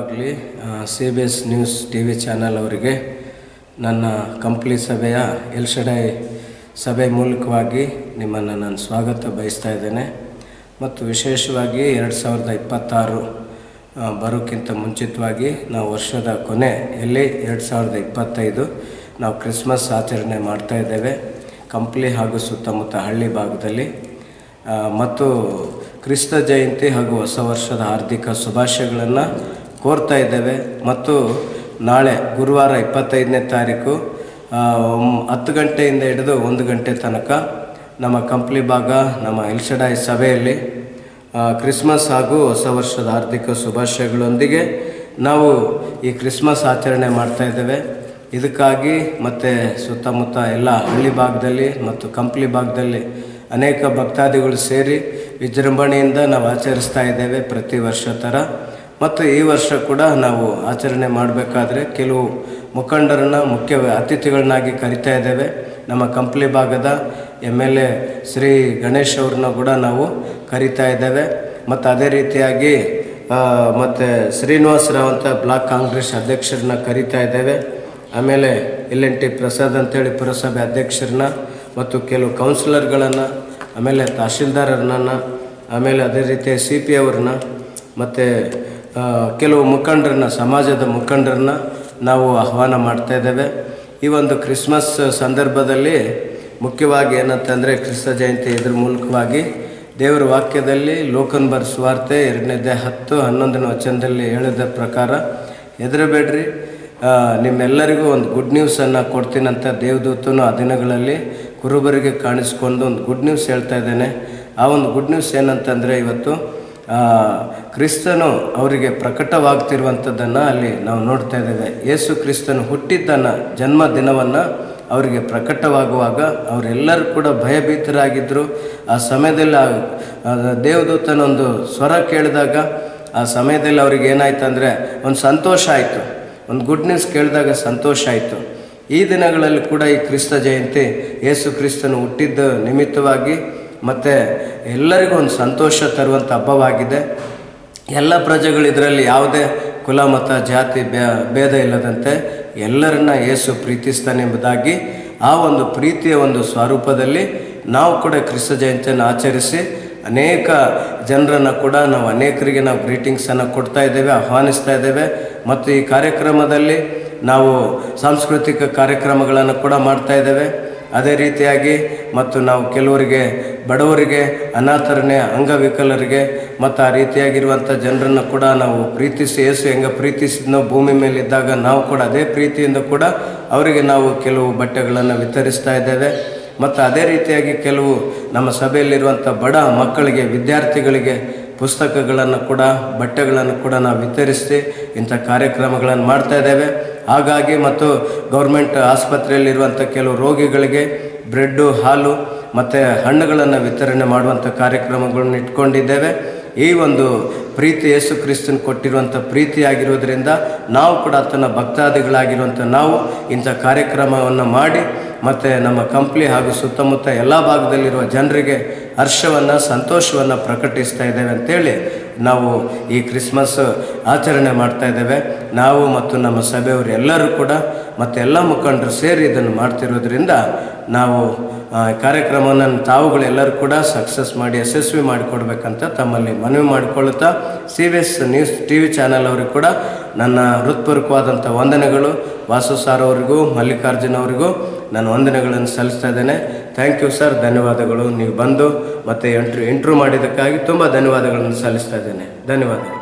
ಯಾವಾಗಲಿ C B S news T V channel ಅವರಿಗೆ ನನ್ನ ಕಂಪ್ಲಿ ಸಭೆಯ ಎಲ್ಶಡೈ ಸಭೆ ಮೂಲಕವಾಗಿ ನಿಮ್ಮನ್ನು ನಾನು ಸ್ವಾಗತ ಬಯಸ್ತಾ ಇದ್ದೇನೆ. ಮತ್ತು ವಿಶೇಷವಾಗಿ ಎರಡು ಸಾವಿರದ ಇಪ್ಪತ್ತಾರು ಬರೋಕ್ಕಿಂತ ಮುಂಚಿತವಾಗಿ ನಾವು ವರ್ಷದ ಕೊನೆಯಲ್ಲಿ ಎರಡು ಸಾವಿರದ ಇಪ್ಪತ್ತೈದು ನಾವು ಕ್ರಿಸ್ಮಸ್ ಆಚರಣೆ ಮಾಡ್ತಾ ಇದ್ದೇವೆ. ಕಂಪ್ಲಿ ಹಾಗೂ ಸುತ್ತಮುತ್ತ ಹಳ್ಳಿ ಭಾಗದಲ್ಲಿ. ಮತ್ತು ಕ್ರಿಸ್ತ ಜಯಂತಿ ಹಾಗೂ ಹೊಸ ವರ್ಷದ ಹಾರ್ದಿಕ ಶುಭಾಶಯಗಳನ್ನು ಕೋರ್ತಾ ಇದ್ದೇವೆ. ಮತ್ತು ನಾಳೆ ಗುರುವಾರ ಇಪ್ಪತ್ತೈದನೇ ತಾರೀಕು ಹತ್ತು ಗಂಟೆಯಿಂದ ಹಿಡಿದು ಒಂದು ಗಂಟೆ ತನಕ ನಮ್ಮ ಕಂಪ್ಲಿ ಭಾಗ, ನಮ್ಮ ಇಲ್ಸಡಾಯಿ ಸಭೆಯಲ್ಲಿ ಕ್ರಿಸ್ಮಸ್ ಹಾಗೂ ಹೊಸ ವರ್ಷದ ಆರ್ಥಿಕ ಶುಭಾಶಯಗಳೊಂದಿಗೆ ನಾವು ಈ ಕ್ರಿಸ್ಮಸ್ ಆಚರಣೆ ಮಾಡ್ತಾ ಇದ್ದೇವೆ. ಇದಕ್ಕಾಗಿ ಮತ್ತು ಸುತ್ತಮುತ್ತ ಎಲ್ಲ ಹಳ್ಳಿ ಭಾಗದಲ್ಲಿ ಮತ್ತು ಕಂಪ್ಲಿ ಭಾಗದಲ್ಲಿ ಅನೇಕ ಭಕ್ತಾದಿಗಳು ಸೇರಿ ವಿಜೃಂಭಣೆಯಿಂದ ನಾವು ಆಚರಿಸ್ತಾ ಇದ್ದೇವೆ ಪ್ರತಿ ವರ್ಷ ಥರ ಮತ್ತು ಈ ವರ್ಷ ಕೂಡ ನಾವು ಆಚರಣೆ ಮಾಡಬೇಕಾದ್ರೆ ಕೆಲವು ಮುಖಂಡರನ್ನು, ಮುಖ್ಯ ಅತಿಥಿಗಳನ್ನಾಗಿ ಕರಿತಾ ಇದ್ದೇವೆ. ನಮ್ಮ ಕಂಪ್ಲಿ ಭಾಗದ M L A Shri Ganesh ಅವ್ರನ್ನ ಕೂಡ ನಾವು ಕರಿತಾ ಇದ್ದೇವೆ. ಮತ್ತು ಅದೇ ರೀತಿಯಾಗಿ ಮತ್ತು ಶ್ರೀನಿವಾಸ್ ರಾವ್ ಅಂತ ಬ್ಲಾಕ್ ಕಾಂಗ್ರೆಸ್ ಅಧ್ಯಕ್ಷರನ್ನ ಕರಿತಾ ಇದ್ದೇವೆ. ಆಮೇಲೆ ಎಲ್ ಎನ್ ಟಿ ಪ್ರಸಾದ್ ಅಂತೇಳಿ ಪುರಸಭೆ ಅಧ್ಯಕ್ಷರನ್ನ ಮತ್ತು ಕೆಲವು ಕೌನ್ಸಿಲರ್ಗಳನ್ನು, ಆಮೇಲೆ ತಹಶೀಲ್ದಾರರನ್ನ, ಆಮೇಲೆ ಅದೇ ರೀತಿ ಸಿ ಪಿ ಅವ್ರನ್ನ, ಮತ್ತು ಕೆಲವು ಮುಖಂಡರನ್ನ, ಸಮಾಜದ ಮುಖಂಡರನ್ನ ನಾವು ಆಹ್ವಾನ ಮಾಡ್ತಾ ಇದ್ದೇವೆ. ಈ ಒಂದು ಕ್ರಿಸ್ಮಸ್ ಸಂದರ್ಭದಲ್ಲಿ ಮುಖ್ಯವಾಗಿ ಏನಂತಂದರೆ ಕ್ರಿಸ್ತ ಜಯಂತಿ ಇದ್ರ ಮೂಲಕವಾಗಿ ದೇವರ ವಾಕ್ಯದಲ್ಲಿ ಲೋಕನ್ಬರ್ ಸುವಾರ್ತೆ ಎರಡನೇದೇ ಹತ್ತು ಹನ್ನೊಂದನೇ ವಚನದಲ್ಲಿ ಹೇಳಿದ ಪ್ರಕಾರ ಹೆದರಬೇಡ್ರಿ ನಿಮ್ಮೆಲ್ಲರಿಗೂ ಒಂದು ಗುಡ್ ನ್ಯೂಸನ್ನು ಕೊಡ್ತೀನಂತ ದೇವದೂತನು ಆ ದಿನಗಳಲ್ಲಿ ಕುರುಬರಿಗೆ ಕಾಣಿಸ್ಕೊಂಡು ಒಂದು ಗುಡ್ ನ್ಯೂಸ್ ಹೇಳ್ತಾ ಇದ್ದೇನೆ. ಆ ಒಂದು ಗುಡ್ ನ್ಯೂಸ್ ಏನಂತಂದರೆ ಇವತ್ತು ಕ್ರಿಸ್ತನು ಅವರಿಗೆ ಪ್ರಕಟವಾಗ್ತಿರುವಂಥದ್ದನ್ನು ಅಲ್ಲಿ ನಾವು ನೋಡ್ತಾ ಇದ್ದೇವೆ. ಯೇಸು ಕ್ರಿಸ್ತನು ಹುಟ್ಟಿದ್ದನ್ನು, ಜನ್ಮ ದಿನವನ್ನು ಅವರಿಗೆ ಪ್ರಕಟವಾಗುವಾಗ ಅವರೆಲ್ಲರೂ ಕೂಡ ಭಯಭೀತರಾಗಿದ್ದರು ಆ ಸಮಯದಲ್ಲಿ ದೇವದೂತನೊಂದು ಸ್ವರ ಕೇಳಿದಾಗ ಆ ಸಮಯದಲ್ಲಿ ಅವ್ರಿಗೆ ಏನಾಯ್ತು ಅಂದರೆ ಒಂದು ಸಂತೋಷ ಆಯಿತು. ಒಂದು ಗುಡ್ ನ್ಯೂಸ್ ಕೇಳಿದಾಗ ಸಂತೋಷ ಆಯಿತು. ಈ ದಿನಗಳಲ್ಲಿ ಕೂಡ ಈ ಕ್ರಿಸ್ತ ಜಯಂತಿ ಯೇಸು ಕ್ರಿಸ್ತನು ಹುಟ್ಟಿದ್ದ ನಿಮಿತ್ತವಾಗಿ ಮತ್ತು ಎಲ್ಲರಿಗೂ ಒಂದು ಸಂತೋಷ ತರುವಂಥ ಹಬ್ಬವಾಗಿದೆ. ಎಲ್ಲ ಪ್ರಜೆಗಳು ಇದರಲ್ಲಿ ಯಾವುದೇ ಕುಲ, ಮತ, ಜಾತಿ ಭೇದ ಇಲ್ಲದಂತೆ ಎಲ್ಲರನ್ನ ಯೇಸು ಪ್ರೀತಿಸ್ತಾನೆ ಎಂಬುದಾಗಿ ಆ ಒಂದು ಪ್ರೀತಿಯ ಒಂದು ಸ್ವರೂಪದಲ್ಲಿ ನಾವು ಕೂಡ ಕ್ರಿಸ್ತ ಜಯಂತಿಯನ್ನು ಆಚರಿಸಿ ಅನೇಕ ಜನರನ್ನು ಕೂಡ ನಾವು ಅನೇಕರಿಗೆ ನಾವು ಗ್ರೀಟಿಂಗ್ಸನ್ನು ಕೊಡ್ತಾ ಇದ್ದೇವೆ, ಆಹ್ವಾನಿಸ್ತಾ ಇದ್ದೇವೆ. ಮತ್ತು ಈ ಕಾರ್ಯಕ್ರಮದಲ್ಲಿ ನಾವು ಸಾಂಸ್ಕೃತಿಕ ಕಾರ್ಯಕ್ರಮಗಳನ್ನು ಕೂಡ ಮಾಡ್ತಾ ಇದ್ದೇವೆ. ಅದೇ ರೀತಿಯಾಗಿ ಮತ್ತು ನಾವು ಕೆಲವರಿಗೆ ಬಡವರಿಗೆ ಅನಾಥರನೆ ಅಂಗವಿಕಲರಿಗೆ, ಮತ್ತು ಆ ರೀತಿಯಾಗಿರುವಂಥ ಜನರನ್ನು ಕೂಡ ನಾವು ಪ್ರೀತಿಸಿ, ಏಸು ಹೆಂಗೆ ಪ್ರೀತಿಸಿದ್ನೋ ಭೂಮಿ ಮೇಲಿದ್ದಾಗ ನಾವು ಕೂಡ ಅದೇ ಪ್ರೀತಿಯಿಂದ ಕೂಡ ಅವರಿಗೆ ನಾವು ಕೆಲವು ಬಟ್ಟೆಗಳನ್ನು ವಿತರಿಸ್ತಾ ಇದ್ದೇವೆ. ಮತ್ತು ಅದೇ ರೀತಿಯಾಗಿ ಕೆಲವು ನಮ್ಮ ಸಭೆಯಲ್ಲಿರುವಂಥ ಬಡ ಮಕ್ಕಳಿಗೆ, ವಿದ್ಯಾರ್ಥಿಗಳಿಗೆ ಪುಸ್ತಕಗಳನ್ನು ಕೂಡ, ಬಟ್ಟೆಗಳನ್ನು ಕೂಡ ನಾವು ವಿತರಿಸಿ ಇಂಥ ಕಾರ್ಯಕ್ರಮಗಳನ್ನು ಮಾಡ್ತಾ ಇದ್ದೇವೆ. ಹಾಗಾಗಿ ಮತ್ತು ಗೌರ್ಮೆಂಟ್ ಆಸ್ಪತ್ರೆಯಲ್ಲಿರುವಂಥ ಕೆಲವು ರೋಗಿಗಳಿಗೆ ಬ್ರೆಡ್ಡು, ಹಾಲು ಮತ್ತು ಹಣ್ಣುಗಳನ್ನು ವಿತರಣೆ ಮಾಡುವಂಥ ಕಾರ್ಯಕ್ರಮಗಳನ್ನು ಇಟ್ಕೊಂಡಿದ್ದೇವೆ. ಈ ಒಂದು ಪ್ರೀತಿ ಯೇಸು ಕ್ರಿಸ್ತನ್ ಕೊಟ್ಟಿರುವಂಥ ಪ್ರೀತಿಯಾಗಿರುವುದರಿಂದ ನಾವು ಕೂಡ ಆತನ ಭಕ್ತಾದಿಗಳಾಗಿರುವಂಥ ನಾವು ಇಂಥ ಕಾರ್ಯಕ್ರಮವನ್ನು ಮಾಡಿ ಮತ್ತು ನಮ್ಮ ಕಂಪ್ಲಿ ಹಾಗೂ ಸುತ್ತಮುತ್ತ ಎಲ್ಲ ಭಾಗದಲ್ಲಿರುವ ಜನರಿಗೆ ಹರ್ಷವನ್ನು, ಸಂತೋಷವನ್ನು ಪ್ರಕಟಿಸ್ತಾ ಇದ್ದೇವೆ ಅಂತೇಳಿ ನಾವು ಈ ಕ್ರಿಸ್ಮಸ್ ಆಚರಣೆ ಮಾಡ್ತಾ ಇದ್ದೇವೆ. ನಾವು ಮತ್ತು ನಮ್ಮ ಸಭೆಯವರು ಎಲ್ಲರೂ ಕೂಡ ಮತ್ತು ಎಲ್ಲ ಮುಖಂಡರು ಸೇರಿ ಇದನ್ನು ಮಾಡ್ತಿರೋದ್ರಿಂದ ನಾವು ಕಾರ್ಯಕ್ರಮವನ್ನು ತಾವುಗಳೆಲ್ಲರೂ ಕೂಡ ಸಕ್ಸಸ್ ಮಾಡಿ, ಯಶಸ್ವಿ ಮಾಡಿಕೊಡ್ಬೇಕಂತ ತಮ್ಮಲ್ಲಿ ಮನವಿ ಮಾಡಿಕೊಳ್ಳುತ್ತಾ C V S news T V channel ಅವರಿಗೂ ಕೂಡ ನನ್ನ ಹೃತ್ಪೂರ್ವಕವಾದಂಥ ವಂದನೆಗಳು. ವಾಸು ಸಾರ್ ಅವರಿಗೂ, ಮಲ್ಲಿಕಾರ್ಜುನ್ ಅವರಿಗೂ ನಾನು ವಂದನೆಗಳನ್ನು ಸಲ್ಲಿಸ್ತಾ ಇದ್ದೇನೆ. ಥ್ಯಾಂಕ್ ಯು ಸರ್ ಧನ್ಯವಾದಗಳು. ನೀವು ಬಂದು ಮತ್ತೆ ಎಂಟ್ರಿ ಎಂಟ್ರೂ ಮಾಡಿದ್ದಕ್ಕಾಗಿ ತುಂಬ ಧನ್ಯವಾದಗಳನ್ನು ಸಲ್ಲಿಸ್ತಾ ಇದ್ದೇನೆ. ಧನ್ಯವಾದಗಳು.